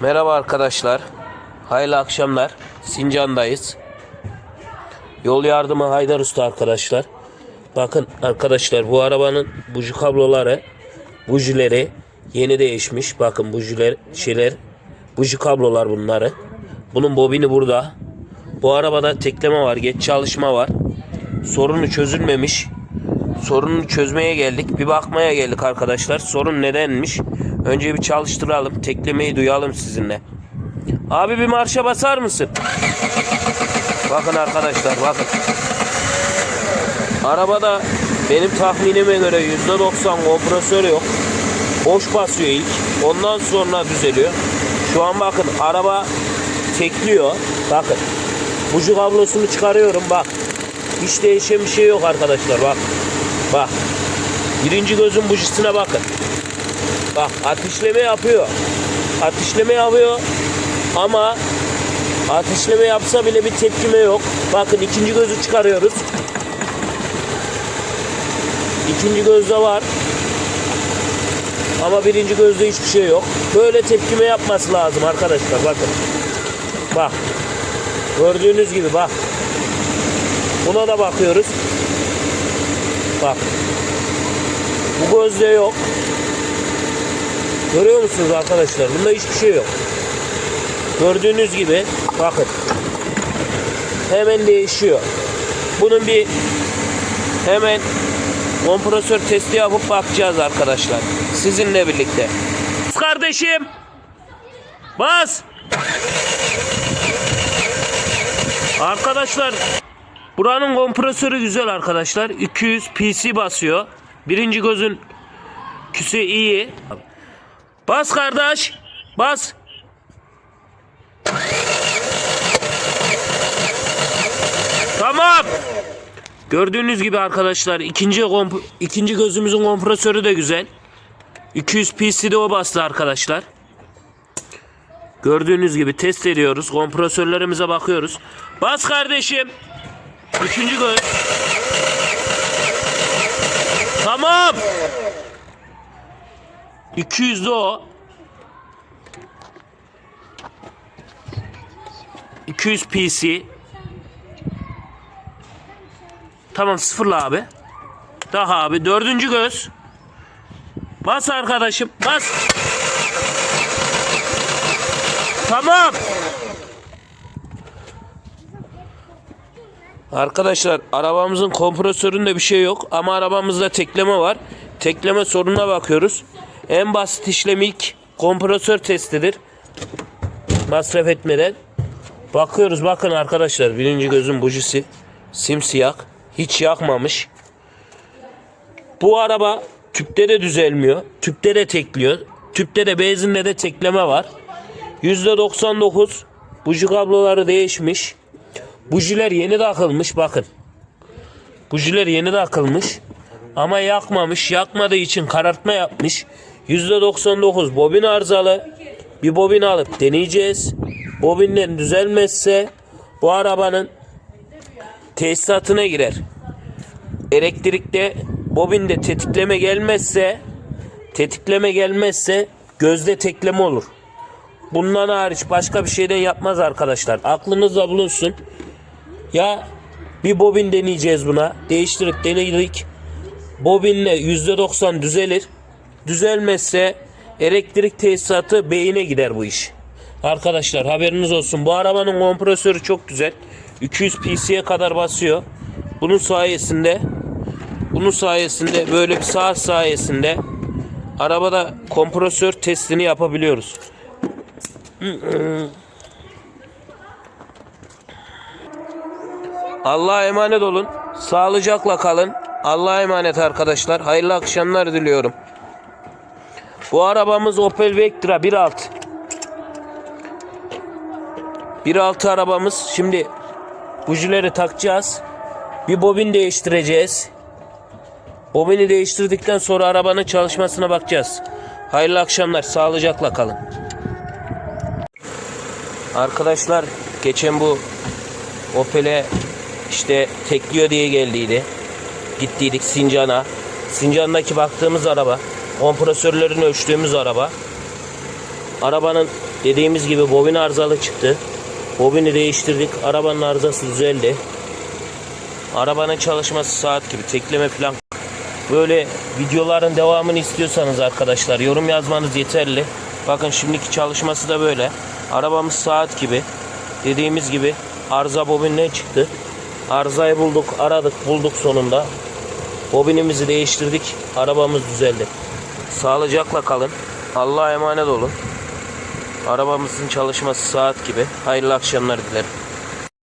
Merhaba arkadaşlar. Hayırlı akşamlar. Sincan'dayız. Yol yardımı Haydar Usta arkadaşlar. Bakın arkadaşlar bu arabanın buji kabloları, bujileri yeni değişmiş. Bakın bujiler şeyler, buji kablolar bunları. Bunun bobini burada. Bu arabada tekleme var, geç çalışma var. Sorunu çözülmemiş. Sorunu çözmeye geldik. Bir bakmaya geldik arkadaşlar. Sorun nedenmiş? Önce bir çalıştıralım. Teklemeyi duyalım sizinle. Abi bir marşa basar mısın? Bakın arkadaşlar bakın. Arabada benim tahminime göre %90 kompresör yok. Boş basıyor ilk. Ondan sonra düzeliyor. Şu an bakın araba tekliyor. Bakın. Buji kablosunu çıkarıyorum bak. Hiç değişen bir şey yok arkadaşlar bak. Bak. Birinci gözün bujisine bakın. Bak ateşleme yapıyor. Ateşleme yapıyor. Ama ateşleme yapsa bile bir tepkime yok. Bakın ikinci gözü çıkarıyoruz. İkinci gözde var. Ama birinci gözde hiçbir şey yok. Böyle tepkime yapması lazım arkadaşlar. Bakın. Bak. Gördüğünüz gibi bak. Buna da bakıyoruz. Bak. Bu gözde yok. Görüyor musunuz arkadaşlar? Bunda hiçbir şey yok. Gördüğünüz gibi bakın. Hemen değişiyor. Bunun bir hemen kompresör testi yapıp bakacağız arkadaşlar. Sizinle birlikte. Kardeşim. Bas. Arkadaşlar buranın kompresörü güzel arkadaşlar. 200 PC basıyor. Birinci gözün küsü iyi. Bas kardeş. Bas. Tamam. Gördüğünüz gibi arkadaşlar ikinci komp ikinci gözümüzün kompresörü de güzel. 200 PC'de o bastı arkadaşlar. Gördüğünüz gibi test ediyoruz. Kompresörlerimize bakıyoruz. Bas kardeşim. Üçüncü göz. Tamam. 200'de o. 200 PC. Tamam sıfırla abi. Daha abi. Dördüncü göz. Bas arkadaşım. Bas. Tamam. Arkadaşlar arabamızın kompresöründe bir şey yok ama arabamızda tekleme var. Tekleme sorununa bakıyoruz. En basit işlem ilk kompresör testidir. Masraf etmeden. Bakıyoruz bakın arkadaşlar birinci gözün bujisi simsiyah. Hiç yakmamış. Bu araba tüpte de düzelmiyor. Tüpte de tekliyor. Tüpte de benzinle de tekleme var. %99 buji kabloları değişmiş. Bujiler yeni takılmış bakın. Bujiler yeni takılmış. Ama yakmamış. Yakmadığı için karartma yapmış. %99 bobin arızalı. Bir bobin alıp deneyeceğiz. Bobinler düzelmezse bu arabanın tesisatına girer. Elektrikte bobinde tetikleme gelmezse tetikleme gelmezse gözde tekleme olur. Bundan hariç başka bir şeyden yapmaz arkadaşlar. Aklınızda bulunsun. Ya bir bobin deneyeceğiz buna. Değiştirip denedik. Bobinle %90 düzelir. Düzelmezse elektrik tesisatı beyine gider bu iş. Arkadaşlar haberiniz olsun. Bu arabanın kompresörü çok güzel. 200 PC'ye kadar basıyor. Bunun sayesinde bunun sayesinde böyle bir saat sayesinde arabada kompresör testini yapabiliyoruz. Allah'a emanet olun. Sağlıcakla kalın. Allah'a emanet arkadaşlar. Hayırlı akşamlar diliyorum. Bu arabamız Opel Vectra 1.6. 1.6 arabamız. Şimdi bujileri takacağız. Bir bobin değiştireceğiz. Bobini değiştirdikten sonra arabanın çalışmasına bakacağız. Hayırlı akşamlar. Sağlıcakla kalın. Arkadaşlar geçen bu Opel'e işte tekliyor diye geldiydi. Gittiydik Sincan'a. Sincan'daki baktığımız araba. Kompresörlerini ölçtüğümüz araba. Arabanın Dediğimiz gibi bobin arızalı çıktı. Bobini değiştirdik. Arabanın arızası düzeldi. Arabanın çalışması saat gibi. Tekleme falan. Böyle videoların devamını istiyorsanız arkadaşlar yorum yazmanız yeterli. Bakın şimdiki çalışması da böyle. Arabamız saat gibi. Dediğimiz gibi arıza bobinle çıktı. Arızayı bulduk, aradık, bulduk sonunda. Bobinimizi değiştirdik. Arabamız düzeldi. Sağlıcakla kalın. Allah'a emanet olun. Arabamızın çalışması saat gibi. Hayırlı akşamlar dilerim.